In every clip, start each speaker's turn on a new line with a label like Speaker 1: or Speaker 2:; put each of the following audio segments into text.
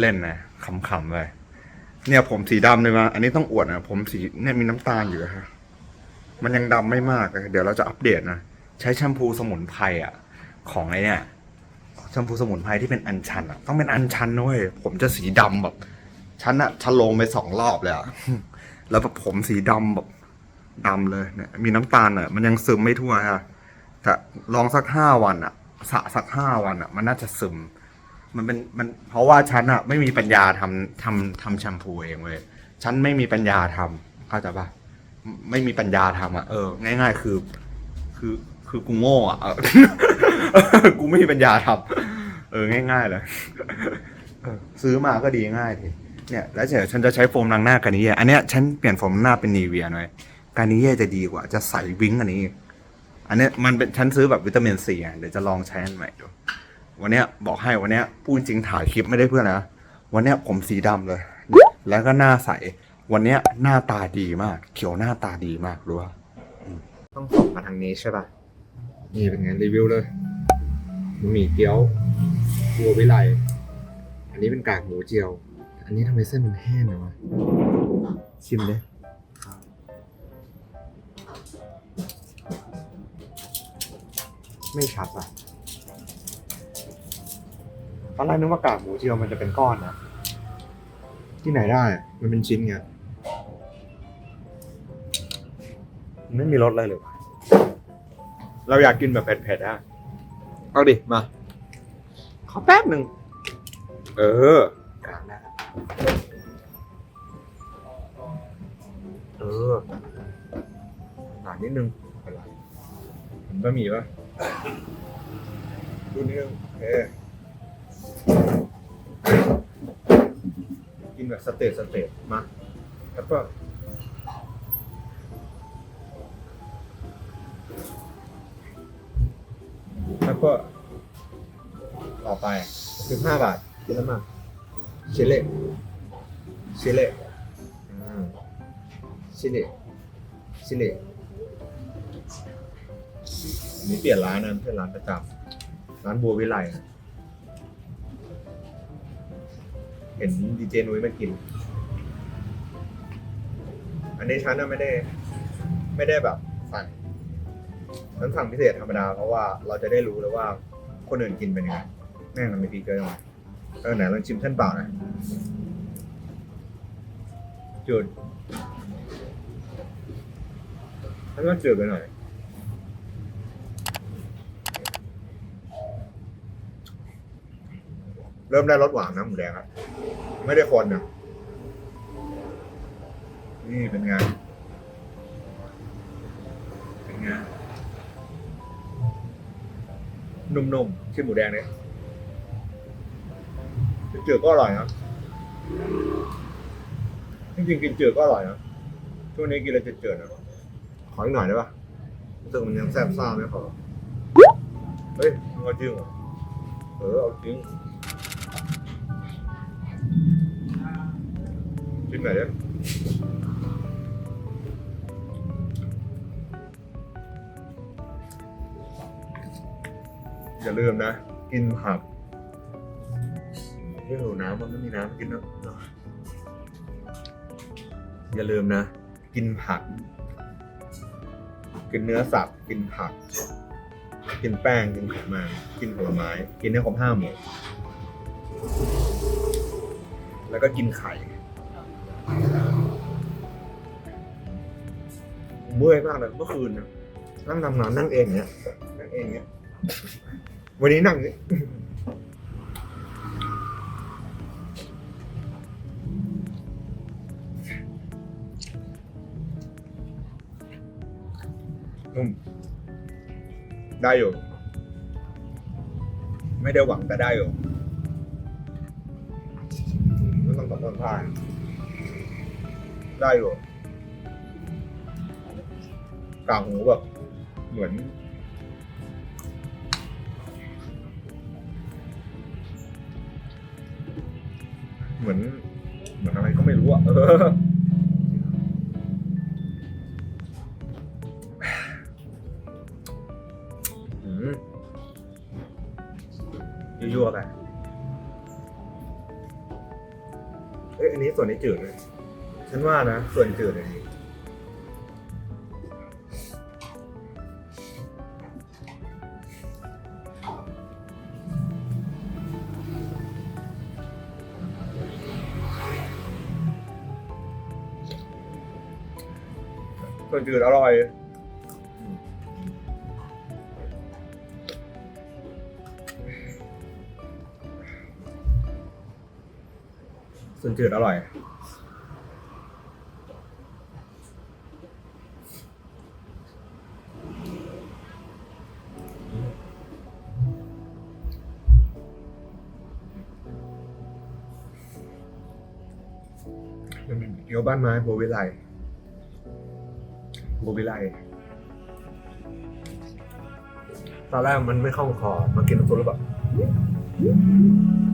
Speaker 1: เล่นๆนะขำๆเลย เนี่ยผมสีดำเลยมาอันนี้ต้องอวดนะผมสีเนี่ยมีน้ำตาลอยู่อะฮะมันยังดำไม่มากเดี๋ยวเราจะอัปเดตนะใช้แชมพูสมุนไพรอะ ของไอเนี่ยแชมพูสมุนไพรที่เป็นอัญชันอะต้องเป็นอัญชันด้วยผมจะสีดำแบบฉันอะฉันลงไปสองรอบเลยอะแล้วแบบผมสีดำแบบดำเลยเนี่ย มีน้ำตาลอะมันยังซึมไม่ทั่วฮะแต่ลองสักห้าวันอะสะสักห้าวันอะมันน่าจะซึม มันเป็นมันเพราะว่าฉันอะไม่มีปัญญาทำทำทำแชมพูเองเว้ยฉันไม่มีปัญญาทำเข้าใจปะไม่มีปัญญาทำอะเออ ง่าย ๆ คือ คือคือกูโง่อะเออ กูไม่มีปัญญาทำเออง่าย ๆ เลยเออซื้อมาก็ดีง่ายทีเนี่ยแล้วเดี๋ยวฉันจะใช้โฟมล้างหน้ากันนี้ยอันเนี้ยฉันเปลี่ยนโฟมล้างหน้าเป็นนีเวียหน่อยการนี้จะดีกว่า จะใสวิ้งอันนี้อันเนี้ยมันเป็นฉันซื้อแบบวิตามินซีอะเดี๋ยวจะลองใช้อันใหม่ดู วันเนี้ยบอกให้วันเนี้ยพูดจริงถ่ายคลิปไม่ได้เพื่อนนะ วันเนี้ยผมสีดำเลย แล้วก็หน้าใส วันเนี้ยหน้าตาดีมาก เขียวหน้าตาดีมากรู้ป่ะต้องส่งมาทางนี้ใช่ป่ะ นี่เป็นไงรีวิวเลยบะหมี่เกี๊ยวบัววิไลอันนี้เป็นกากหมูเจียว อันนี้ทำไมเส้นมันแห้งเลยวะชิมเลยไม่ชัดอะ ตอนแรกนึกว่ากากหมูเจียวมันจะเป็นก้อนนะ ที่ไหนได้ มันเป็นชิ้นไงมันไม่มีรสอะไรเลยวะเราอยากกินแบบเผ็ดๆอะเอาดิ มา ขอแป๊บหนึ่ง เออกลางได้เออหนานิดนึงอะไรเห็นบะหมี่ปะดูนิดนึงโอเค กินแบบสเตจสเตจมาแล้วก็แล้วก็ต่อไปสิบห้าบาทกินแล้วมาชิเล่ชิเล่ชิเล่ชิเล่อันนี่เปลี่ยนร้านนะไม่ใช่ร้านประจำร้านบัววิไลนะ เห็นดีเจนุ้ยมากิน อันนี้ฉันน่ะไม่ได้ ไม่ได้แบบสั่งฉันสั่งพิเศษธรรมดาเพราะว่าเราจะได้รู้แล้วว่าคนอื่นกินเป็นยังไงแม่งมันไม่ดีเกินไปเออไหนลองชิมเส้นเปล่าหน่อยจืดฉันว่าจืดไปหน่อย เริ่มได้รสหวานนะหมูแดงครับ ไม่ได้คนนะนี่เป็นไงเป็นไงนุ่มๆชิมหมูแดงเนี่ยกินจืดก็อร่อยนะจริงๆกินเจืดก็อร่อยนะช่วงนี้กินอะไรเจืดๆนะขออีกหน่อยได้ปะรู้สึกมันยังแซ่บซ่าไม่พอเฮ้ยมึงเอาจริงเหรอเออเอาจริง ชิมหนอะอย่าลืมนะ กินผักที่หิวน้ำมันไม่มีน้ำกินนะอย่าลืมนะ กินผัก กินเนื้อสัตว์ กินผัก กินแป้ง กินไขมันกินผลไม้ กินให้ครบห้าหมู่แล้วก็กินไข่ เมื่อยมากเลยเมื่อคืนนะนั่งทำงานนั่งเองเนี้ยนั่งเองเนี้ย วันนี้นั่งนี่นุ่มได้อยู่ ไม่ได้หวังแต่ได้อยู่ไม่ต้องตะโกนพลาด ได้อยู่กางหูแบบเหมือน เหมือน เหมือนอะไรก็ไม่รู้อะเอออืมยั่วๆไปเอ้ยอันนี้ส่วนนี้จืดเลย ฉันว่านะส่วนจืดอันนี้ส่วนจืดอร่อย ส่วนจืดอร่อย กี๊ยวบ้านไม้โบวิไลโบวิไลตอนแรกมันไม่เข้าคอมากินน้ำซุปแล้วแบบ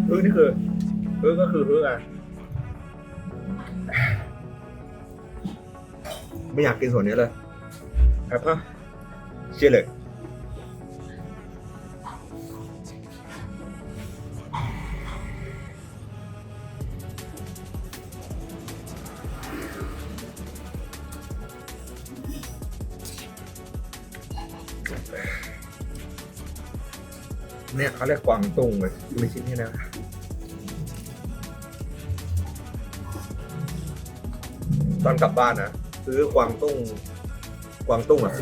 Speaker 1: เออนี่คือเออก็คือเอออะไม่อยากกินส่วนนี้เลยแอปฮะเชี่ยเลย เขาเรียกกวางตุ้งเลยมีชิ้นนี้นะตอนกลับบ้านนะซื้อกวางตุ้งกวางตุ้งอะ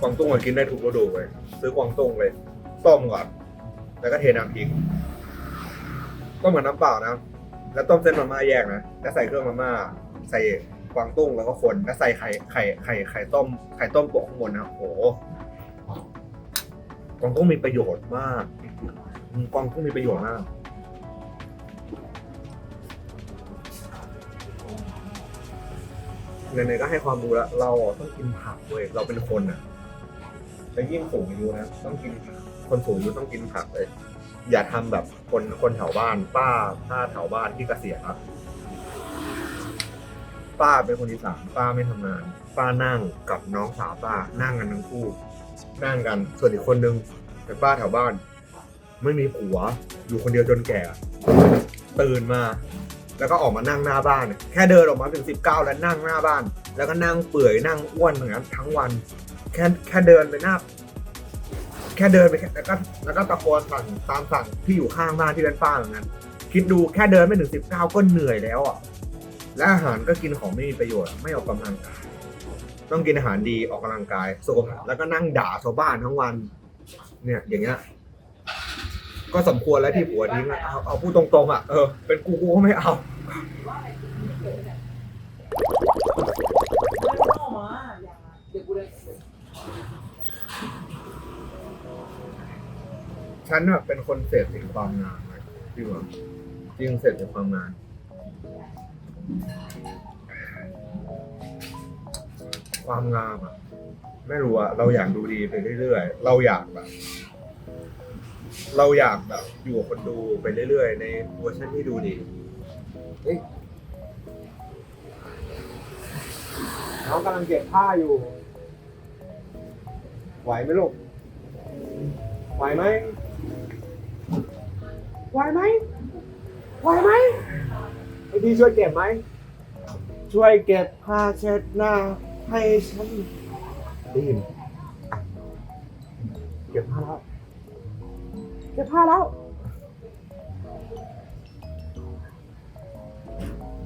Speaker 1: กวางตุ้งอะกินได้ทุกฤดูเลย ซื้อกวางตุ้งเลย ต้มก่อนแล้วก็เทน้ำพริกต้มกับน้ำเปล่านะ แล้วต้มเส้นมาม่าแยกนะแล้วใส่เครื่องมาม่าใส่กวางตุ้งแล้วก็คนแล้วใส่ไข่ไข่ไข่ไข่ต้มไข่ต้มโปะข้างบนนะโอ้โหกวางตุ้งมีประโยชน์มาก กวางตุ้งมีประโยชน์มากไหนๆก็ให้ความรู้แล้วเราอะต้องกินผักเว้ยเราเป็นคนอะแล้วยิ่งสูงอายุนะต้องกินผักคนสูงอายุต้องกินผักเลย อย่าทำแบบคนคนแถวบ้าน ป้าป้าแถวบ้านที่เกษียณครับป้าเป็นคนอีสานป้าไม่ทำงาน ป้านั่งกับน้องสาวป้านั่งกันทั้งคู่ นั่งกันส่วนอีกคนนึงเป็นป้าแถวบ้าน ไม่มีผัว อยู่คนเดียวจนแก่ ตื่นมา แล้วก็ออกมานั่งหน้าบ้าน แค่เดินออกมาถึงสิบเก้าแล้วนั่งหน้าบ้าน แล้วก็นั่งเปื่อยนั่งอ้วนอย่างนั้นทั้งวัน แค่แค่เดินไปหน้า แค่เดินไปแค่แล้วก็แล้วก็ตะโกนสั่งตามสั่งที่อยู่ข้างบ้านที่เป็นป้าอย่างนั้น คิดดูแค่เดินไม่ถึงสิบเก้าก็เหนื่อยแล้วอะ และอาหารก็กินของไม่มีประโยชน์ ไม่ออกกำลังกายต้องกินอาหารดีออกกำลังกายสุขภาพแล้วก็นั่งด่าชาวบ้านทั้งวัน เนี่ยอย่างเงี้ย ก็สมควรแล้วที่ผัวทิ้งอะเอาเอาพูดตรงๆอะเออเป็นกูกูก็ไม่เอา ฉันอะเป็นคนเสพติดความงามเลยจริงเหรอจริงเสพติดความงามความงามอะไม่รู้อะเราอยากดูดีไปเรื่อยๆ เราอยากแบบ เราอยากแบบอยู่กับคนดูไปเรื่อยๆ ในเวอร์ชันที่ดูดีเฮ้ยน้องกำลังเก็บผ้าอยู่ ไหวไหมลูก ไหวไหม ไหวไหม ไหวไหมไอพี่ช่วยเก็บไหม ช่วยเก็บผ้าเช็ดหน้า ให้ฉันด้ยินอะเก็บผ้าแล้ว เก็บผ้าแล้ว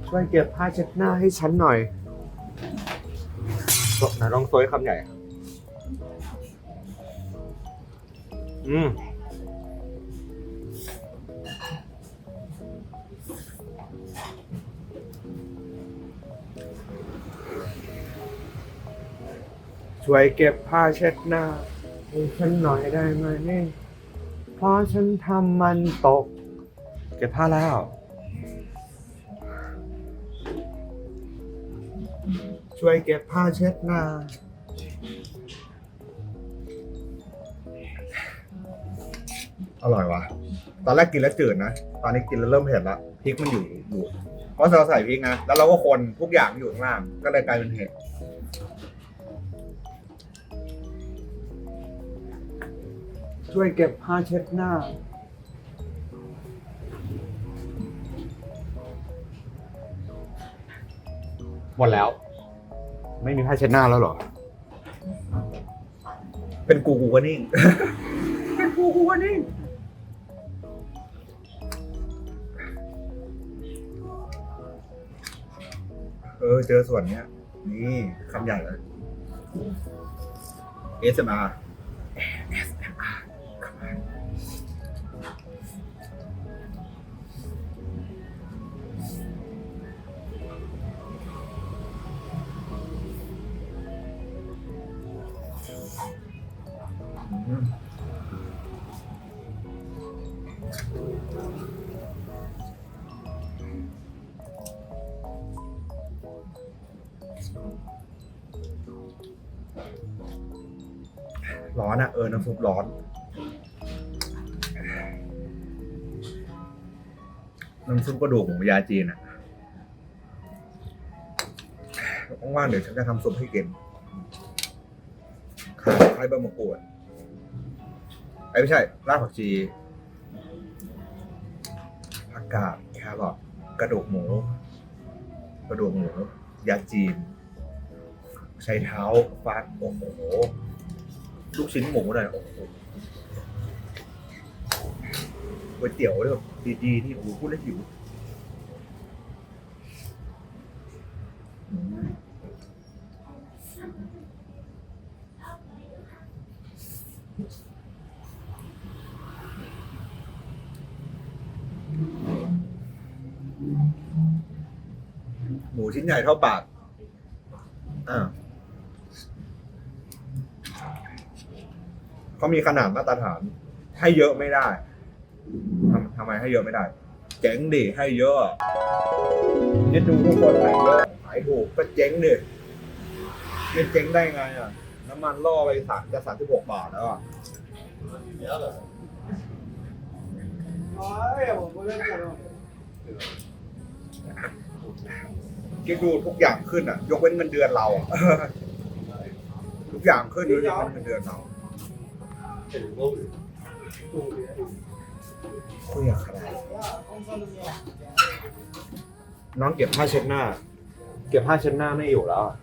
Speaker 1: ช่วยเก็บผ้าเช็ดหน้าให้ฉันหน่อยไหนลองโซยคำใหญ่ อืม ช่วยเก็บผ้าเช็ดหน้าให้ฉันหน่อยได้ไหมนี่ เพราะฉันทำมันตก เก็บผ้าแล้ว ช่วยเก็บผ้าเช็ดหน้า อร่อยวะตอนแรกกินแล้วจืดนะ ตอนนี้กินแล้วเริ่มเผ็ดละพริกมันอยู่อยู่เพราะเราใส่พริกนะ แล้วเราก็คนทุกอย่างอยู่ข้างล่าง ก็เลยกลายเป็นเผ็ด ช่วยเก็บผ้าเช็ดหน้า หมดแล้ว ไม่มีผ้าเช็ดหน้าแล้วเหรอ เป็นกูกูก็นิ่ง เป็นกูกูก็นิ่ง เออ เจอส่วนเนี้ย นี่คำใหญ่เลย ASMR ASMR ร้อนอะเออ น้ำซุปร้อน น้ำซุปกระดูกหมูยาจีนอะว่างๆเดี๋ยวฉันจะทำซุปให้กินขาไข่ใบมะกรูดไอ้ไม่ใช่รากผักชีผักกาดแครอทกระดูกหมู กระดูกหมูยาจีนใช้เท้าฟัดโอ้โห ลูกชิ้นหมูหน่อยโอ้โหก๋วยเตี๋ยวแบบดีๆนี่โอ้โหพูดแล้วหิวหมูชิ้นใหญ่เท่าปากอ่า เขามีขนาดมาตรฐาน ให้เยอะไม่ได้ทำทำไมให้เยอะไม่ได้เจ๋งดิให้เยอะจะดูทุกคนขายเยอะขายถูกก็เจ๊งดิเป็นเจ๊งได้ไงอะน้ำมันล่อไปสามจะสามสิบหกบาทแล้วอะคิดดูทุกอย่างขึ้นอะ ยกเว้นเงินเดือนเรา ทุกอย่างขึ้นยกเว้นเงินเดือนเรา คุยกับใครน้องเก็บผ้าเช็ดหน้า เก็บผ้าเช็ดหน้าไม่อยู่แล้วอะ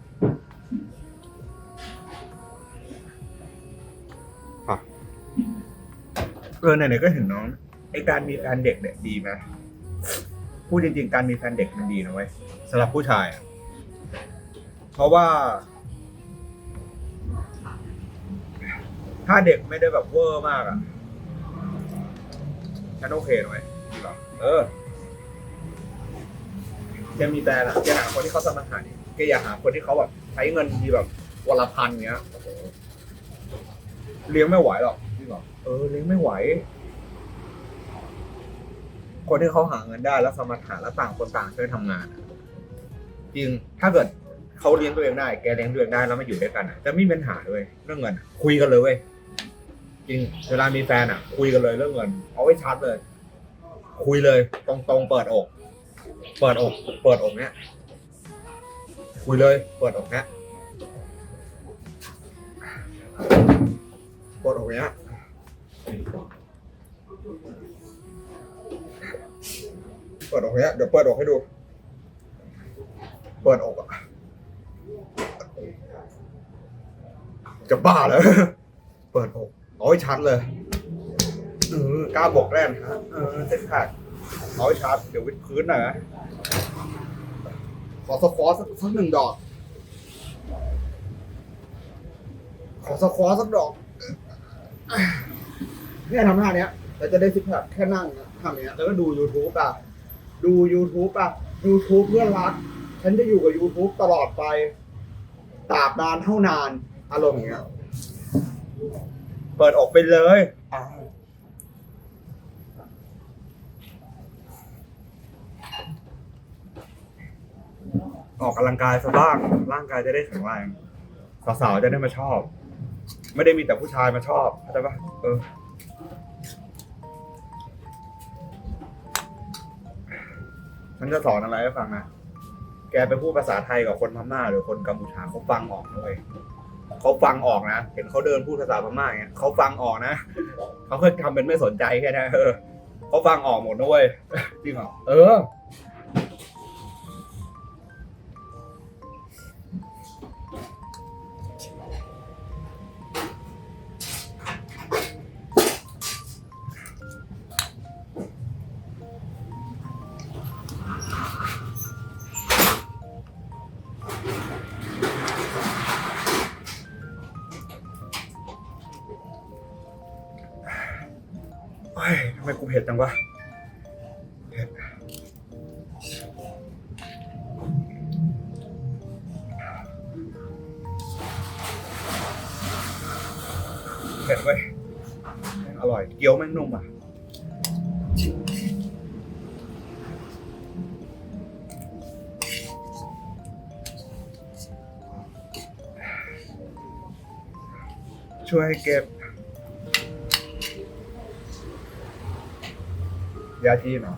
Speaker 1: อะเออไหนๆก็เห็นน้องไอการมีแฟนเด็กเนี่ยดีไหมพูดจริงๆการมีแฟนเด็กมันดีนะเว้ยสำหรับผู้ชายอะเพราะว่า ถ้าเด็กไม่ได้แบบเวอร์มากอะฉันโอเคหน่อยดีป่ะเออแกมีแฟนอะแกหาคนที่เขาสมัครหาดิแกอยากหาคนที่เขาแบบใช้เงินทีแบบวันละพันเงี้ยโอ้โหเลี้ยงไม่ไหวหรอกจริงเหรอเออเลี้ยงไม่ไหว คนที่เขาหาเงินได้แล้วสมัครหาแล้วต่างคนต่างช่วยทำงานอะจริงถ้าเกิดเขาเลี้ยงตัวเองได้ แกเลี้ยงตัวเองได้แล้วมาอยู่ด้วยกันอะจะไม่มีปัญหาด้วยเรื่องเงินอะคุยกันเลยเว้ย จริง เวลามีแฟนอะ คุยกันเลยเรื่องเงิน เอาไว้ชัดเลย คุยเลย ตรงๆเปิดอก เปิดอก เปิดอกเนี้ย คุยเลย เปิดอกเนี้ยเปิดอกเนี้ยเปิดอกเนี้ยเดี๋ยวเปิดอกให้ดู เปิดอกอะจะบ้าเลยเปิดอก เอาให้ชัดเลยเออกล้าบอกแน่นฮะเออส้นขาดเอาให้ชัด เดี๋ยววิดพื้นหน่อยนะขอสควอตสักสักหนึ่งดอก ขอสควอตสักดอกเนี่ยทำท่าเนี้ยเราจะได้ซิกแพคแค่นั่งนะทำอย่างเนี้ยแล้วก็ดู YouTube อะ ดู YouTube อะ YouTube เพื่อนรัก ฉันจะอยู่กับ YouTube ตลอดไปตราบนานเท่านาน อารมณ์อย่างเงี้ย เปิดออกไปเลยออกกำลังกายซะบ้างร่างกายจะได้แข็งแรงสาวๆจะได้มาชอบ ไม่ได้มีแต่ผู้ชายมาชอบเข้าใจปะเออฉันจะสอนอะไรให้ฟังนะ แกไปพูดภาษาไทยกับคนพม่าหรือคนกัมพูชาเขาฟังออกด้วย เขาฟังออกนะ เห็นเขาเดินพูดภาษาพม่าอย่างเงี้ยเขาฟังออกนะเขาเคยทำเป็นไม่สนใจแค่นั้นเออเขาฟังออกหมดนะเว้ยจริงเหรอเออ ผ็ดจังวะเผ็ดเผ็ดเว้ยอร่อย เกี๊ยวแม่งนุ่มอะช่วยเก็บ ยาจีนเหรอ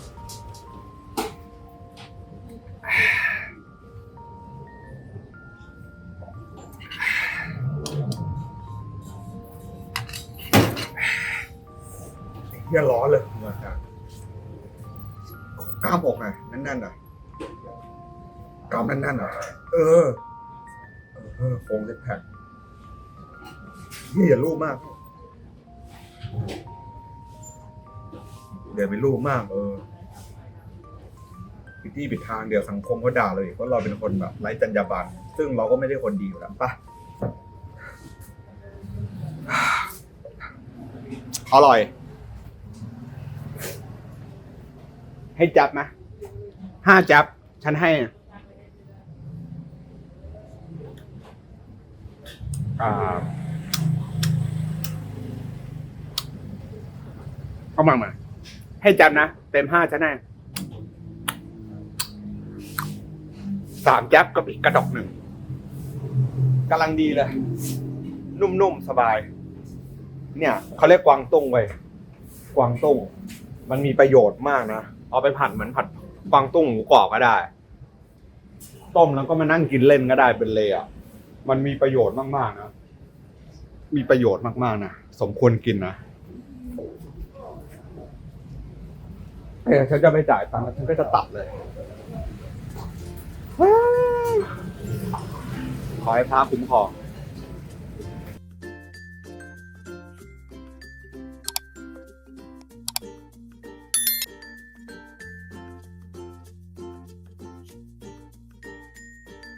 Speaker 1: เฮียร้อนเลยเหมือนกันกล้ามอกไงแน่นๆอะกล้ามแน่นๆอะ เออ เออโฟงเล็กแพ็คเฮียอย่ารูปมาก เดี๋ยวไปรูปมาก เออปิดที่ปิดทางเดี๋ยวสังคมเขาด่าเลยเพราะเราเป็นคนแบบไร้จรรยาบรรณซึ่งเราก็ไม่ได้คนดีอยู่แล้วปะอร่อย ให้จับไหมห้าจับ ฉันให้อ่าเอามามา ให้จับนะ เต็มห้าฉันให้สามแจับกับอีกกระดอกหนึ่งกำลังดีเลย นุ่มๆ สบาย เนี่ยเขาเรียกกวางตุ้งไว้กวางตุ้ง มันมีประโยชน์มากนะ เอาไปผัดเหมือนผัดกวางตุ้งหมูกรอบก็ได้ ต้มแล้วก็มานั่งกินเล่นก็ได้เป็นเลยอะ มันมีประโยชน์มากๆนะ มีประโยชน์มากๆนะ สมควรกินนะ เออฉันจะไปจ่ายตังค์แล้วฉันก็จะตัดเลยขอให้พระคุ้มครอง